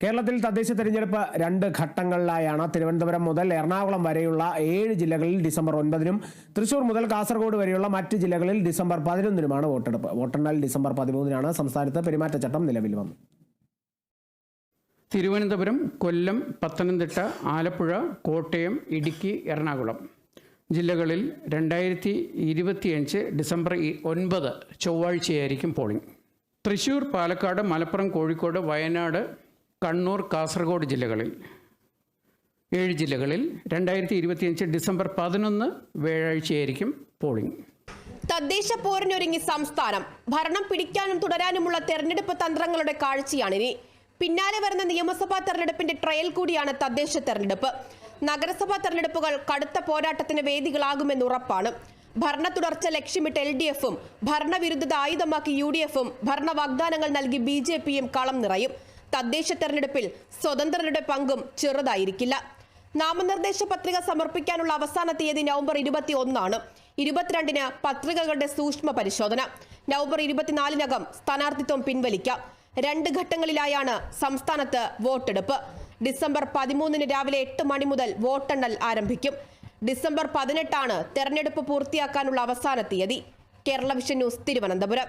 കേരളത്തിൽ തദ്ദേശ തെരഞ്ഞെടുപ്പ് രണ്ട് ഘട്ടങ്ങളിലായാണ് തിരുവനന്തപുരം മുതൽ എറണാകുളം വരെയുള്ള ഏഴ് ജില്ലകളിൽ ഡിസംബർ ഒൻപതിനും തൃശൂർ മുതൽ കാസർഗോഡ് വരെയുള്ള മറ്റ് ജില്ലകളിൽ ഡിസംബർ പതിനൊന്നിനുമാണ് വോട്ടെടുപ്പ്. വോട്ടെണ്ണൽ ഡിസംബർ പതിമൂന്നിനാണ് സംസ്ഥാനത്ത് പെരുമാറ്റച്ചട്ടം നിലവിൽ വന്നു തിരുവനന്തപുരം കൊല്ലം പത്തനംതിട്ട ആലപ്പുഴ കോട്ടയം ഇടുക്കി എറണാകുളം ജില്ലകളിൽ രണ്ടായിരത്തി ഇരുപത്തിയഞ്ച് ഡിസംബർ ഒൻപത് ചൊവ്വാഴ്ചയായിരിക്കും പോളിംഗ്. തൃശൂർ പാലക്കാട് മലപ്പുറം കോഴിക്കോട് വയനാട് കണ്ണൂർ കാസർഗോഡ് ജില്ലകളിൽ. ഏഴ് ജില്ലകളിൽ രണ്ടായിരത്തി ഇരുപത്തിയഞ്ച് ഡിസംബർ പതിനൊന്ന് വ്യാഴാഴ്ചയായിരിക്കും പോളിംഗ്. തദ്ദേശ പോരിനൊരുങ്ങി സംസ്ഥാനം ഭരണം പിടിക്കാനും തുടരാനുമുള്ള തെരഞ്ഞെടുപ്പ് തന്ത്രങ്ങളുടെ കാഴ്ചയാണിനി. പിന്നാലെ വരുന്ന നിയമസഭാ തെരഞ്ഞെടുപ്പിന്റെ ട്രയൽ കൂടിയാണ് തദ്ദേശ തെരഞ്ഞെടുപ്പ്. നഗരസഭാ തെരഞ്ഞെടുപ്പുകൾ കടുത്ത പോരാട്ടത്തിന് വേദികളാകുമെന്ന് ഉറപ്പാണ്. ഭരണ തുടർച്ച ലക്ഷ്യമിട്ട് എൽ ഡി എഫും ഭരണവിരുദ്ധത ആയുധമാക്കി യു ഡി എഫും ഭരണ വാഗ്ദാനങ്ങൾ നൽകി ബി ജെ പിയും കളം നിറയും. തദ്ദേശ തെരഞ്ഞെടുപ്പിൽ സ്വതന്ത്രരുടെ പങ്കും ചെറുതായിരിക്കില്ല. നാമനിർദ്ദേശ പത്രിക സമർപ്പിക്കാനുള്ള അവസാന തീയതി നവംബർ ഇരുപത്തി ഒന്നാണ് ഇരുപത്തിരണ്ടിന് പത്രികകളുടെ സൂക്ഷ്മ പരിശോധന. നവംബർ ഇരുപത്തിനാലിനകം സ്ഥാനാർത്ഥിത്വം പിൻവലിക്കാം. രണ്ട് ഘട്ടങ്ങളിലായാണ് സംസ്ഥാനത്ത് വോട്ടെടുപ്പ്. ഡിസംബർ പതിമൂന്നിന് രാവിലെ എട്ട് മണി മുതൽ വോട്ടെണ്ണൽ ആരംഭിക്കും. ഡിസംബർ പതിനെട്ടാണ് തെരഞ്ഞെടുപ്പ് പൂർത്തിയാക്കാനുള്ള അവസാന തീയതി. Kerala vision news Thiruvananthapuram.